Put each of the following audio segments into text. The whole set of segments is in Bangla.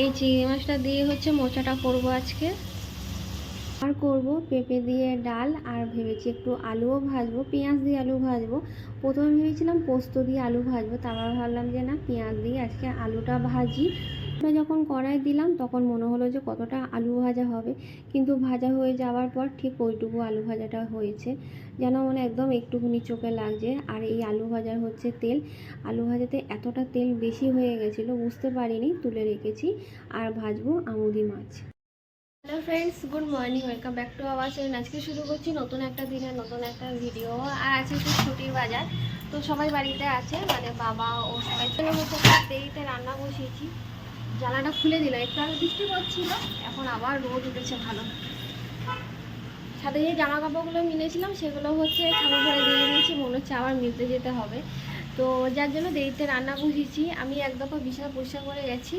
এই চিংড়ি মাছটা দিয়ে হচ্ছে মোচাটা করব আজকে। আর করব পেঁপে দিয়ে ডাল আর ভেবেছি একটু আলুও ভাজবো, পেঁয়াজ দিয়ে আলু ভাজবো। প্রথমে ভেবেছিলাম পোস্ত দিয়ে আলু ভাজবো, তারপর ভাবলাম যে না, পেঁয়াজ দিয়ে আজকে আলুটা ভাজি। তো যখন কড়াই দিলাম, তখন মনে হলো যে কতটা আলু ভাজা হবে। কিন্তু ভাজা হয়ে যাওয়ার পর ঠিক ওইটুকু আলু ভাজাটা হয়েছে। যেন মানে একদম একটুখানি চোখে লাগছে। আর এই আলু ভাজার হচ্ছে তেল। আলু ভাজাতে এতটা তেল বেশি হয়ে গেছিল, বুঝতে পারিনি, তুলে রেখেছি। আর ভাজবো আমুদি মাছ। Hello friends good morning welcome back to our channel আজকে শুরু করছি নতুন একটা দিনের নতুন একটা ভিডিও আর আছে একটু ছুটির বাজার। তো সবাই বাড়িতে আছে মানে বাবা ও সবাই তো হচ্ছে দেরিতে রান্না বসিয়েছি। জ্বালাটা খুলে দিল, একটু আগে বৃষ্টি পড়ছিল, এখন আবার রোদ উঠেছে ভালো। সাথে যে জামা কাপড়গুলো মিলেছিলাম, সেগুলো হচ্ছে ঠাকুর ঘরে দিয়ে দিয়েছি, মনে হচ্ছে আবার মিলতে যেতে হবে। তো যার জন্য দেরিতে রান্না বসিয়েছি আমি এক দফা বিছানা পরিষ্কার করে গেছি,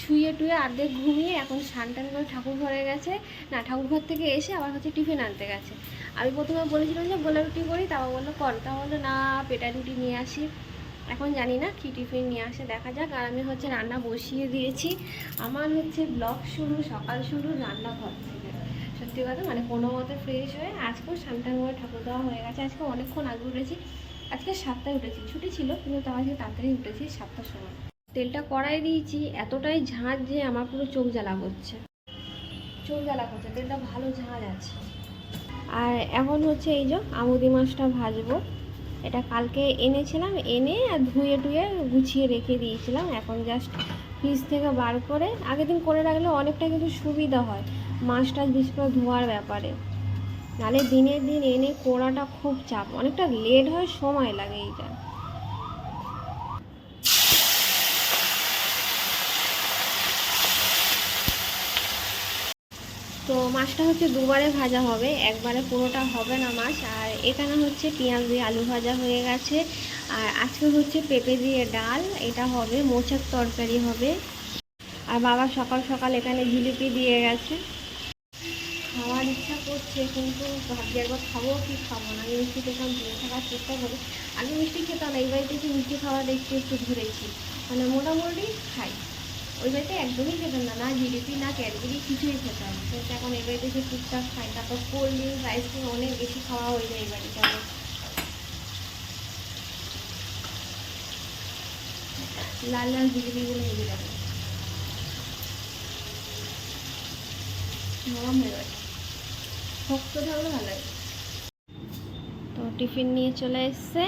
শুয়ে টুয়ে অর্ধেক ঘুমিয়ে এখন স্নান টান করে ঠাকুর ঘরে গেছে। না, ঠাকুর ঘর থেকে এসে আবার হচ্ছে টিফিন আনতে গেছে। আমি প্রথমে বলেছিলাম যে গোলা রুটি করি, তাও বলল, কর। তা বলল, না, পেটা রুটি নিয়ে আসি। এখন জানি না কী টিফিন নিয়ে আসে, দেখা যাক। আর আমি হচ্ছে রান্না বসিয়ে দিয়েছি। আমার হচ্ছে ব্লগ শুরু, সকাল শুরু রান্নাঘর থেকে। সত্যি কথা মানে কোনো মতে ফ্রেশ হয়ে আজকেও সানটান করে ঠাকুর দেওয়া হয়ে গেছে। আজকে অনেকক্ষণ আগে উঠেছি। আজকে সাতটায় উঠেছি। ছুটি ছিল, কিন্তু তাও আজকে তাড়াতাড়ি উঠেছি সাতটার সময়। তেলটা কড়াই দিয়েছি, এতটাই ঝাঁজ যে আমার পুরো চোখ জ্বালা করছে। চোখ জ্বালা করছে, তেলটা ভালো ঝাঁজ আছে। আর এখন হচ্ছে এই যে আমুদি মাছটা ভাজবো। এটা কালকে এনেছিলাম, এনে আর ধুয়ে টুয়ে গুছিয়ে রেখে দিয়েছিলাম। এখন জাস্ট ফ্রিজ থেকে বার করে, আগের দিন করে রাখলে অনেকটা কিন্তু সুবিধা হয়। মাছটা বিশেষ করে ধোয়ার ব্যাপারে। নাহলে দিনের দিন এনে কোড়াটা খুব চাপ, অনেকটা লেট হয়, সময় লাগে এইটা। তো মাছটা হচ্ছে দুবারে ভাজা হবে, একবারে পুরোটা হবে না মাছ। আর এখানে হচ্ছে পেঁয়াজ দিয়ে আলু ভাজা হয়ে গেছে। আর আজকে হচ্ছে পেঁপে দিয়ে ডাল, এটা হবে, মোচার তরকারি হবে। আর বাবা সকাল সকাল এখানে জিলিপি দিয়ে গেছে। খাওয়ার ইচ্ছা করছে, কিন্তু ভাবছি একবার খাব কি খাব না। আমি মিষ্টি খেতাম দূরে থাকার চেষ্টা করি। আগে মিষ্টি খেতাম এই বাড়িতে মিষ্টি খাওয়া একটু একটু ধরেছি মানে মোটামুটি খাই। ওই বাড়িতে একদমই খেতাম না না জিলিপি না ক্যাডবেরি, কিছুই খেতাম কিন্তু এখন এই বাড়িতে এসে টুকটাক খাই তারপর কোল্ড ড্রিঙ্কস আইসক্রিম অনেক বেশি খাওয়া হয়ে যায় এই বাড়িতে আমার লাল লাল জিলিপিগুলো নিয়ে যাবে। নরম হয়ে লাগে। তো টিফিন নিয়ে চলে এসছে।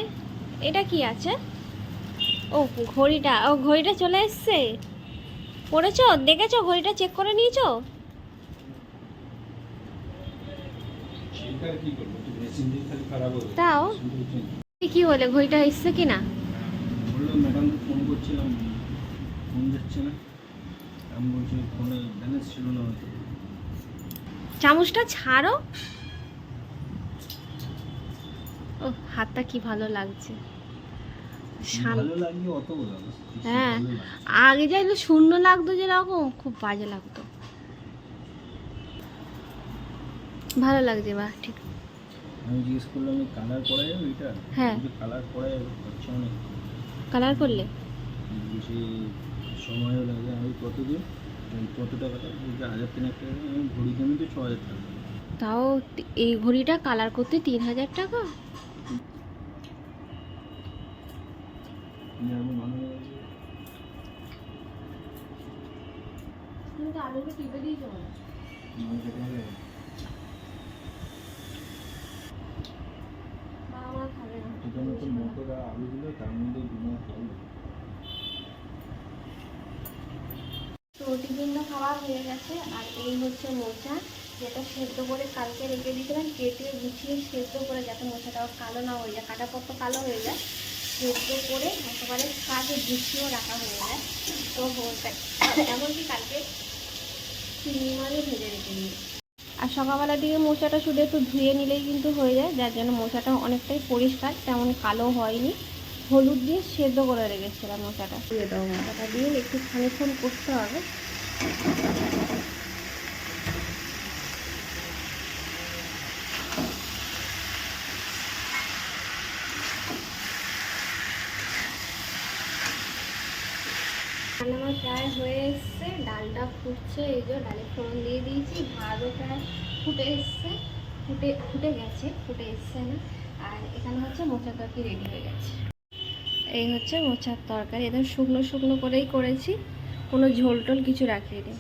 এটা কি আছে? ও, ঘড়িটা ও, ঘড়িটা চলে এসছে? পড়েছো? দেখেছ? ঘড়িটা চেক করে নিয়েছো? তাও? কি বলে ঘড়িটা এসছে কি না? ফোন করছিলাম। ফোন যাচ্ছে না। আমি বলছি ফোনে ব্যালেন্স ছিল না চামচটা ছাড়ো। ও হাতটা কি ভালো লাগছে। হ্যাঁ। আগে যাইলে শূন্য লাগতো যেরকম খুব বাজে লাগতো। ভালো লাগছে বাহ ঠিক। আমি জিজ্ঞেস করলাম কালার করা যাবে এটা? হ্যাঁ। কালার করা যাবে হচ্ছে অনেক কালার করলে? বেশি সময়ও লাগে আমি কত দিন? কত বলছে হাজার তিন টাকা ঘড়ি ছ হাজার টাকা তাও এই ঘড়িটা কালার করতে তিন হাজার টাকা যেমন ভালো লাগে তুমি তো আলুকে টিপে দিয়েছ নয় টাকা হবে বাবা মা খাবে না এটা মতো মটর আর আলু দিলে খাওয়া হয়ে গেছে, আর এই হচ্ছে মোচা, যেটা সেদ্ধ করে কালকে রেখে দিয়েছিলাম, কেটে গুছিয়ে সেদ্ধ করে যাতে মোচাটা কালো না হয়ে যায় কাটা পত্র কালো হয়ে যায়। সেদ্ধ করে একেবারে কাজে গুছিয়েও রাখা হয়ে যায়। তো এমনকি কালকে চিংড়ি মাছও ভেজে রেখে দিই আর সকালবেলার দিকে মোচাটা শুধু একটু ধুয়ে নিলেই কিন্তু হয়ে যায়, যার জন্য মোচাটা অনেকটাই পরিষ্কার, তেমন কালো হয়নি। হলুদ দিয়ে সেদ্ধ করে রেখেছিলাম মোচাটা দিয়ে দেবো মোচাটা দিয়ে একটু খানিক্ষণ করতে হবে। আমার প্রায় হয়ে এসছে, ডালটা ফুটছে, এই যে ডালে ফোড়ন দিয়ে দিয়েছি, ভাতও প্রায় ফুটে এসছে, ফুটে ফুটে গেছে, ফুটে এসছে না। আর এখানে হচ্ছে মোচার তরকারি রেডি হয়ে গেছে। এই হচ্ছে মোচার তরকারি, একদম শুকনো শুকনো করেই করেছি, কোনো ঝোল টোল কিছু রাখিনি।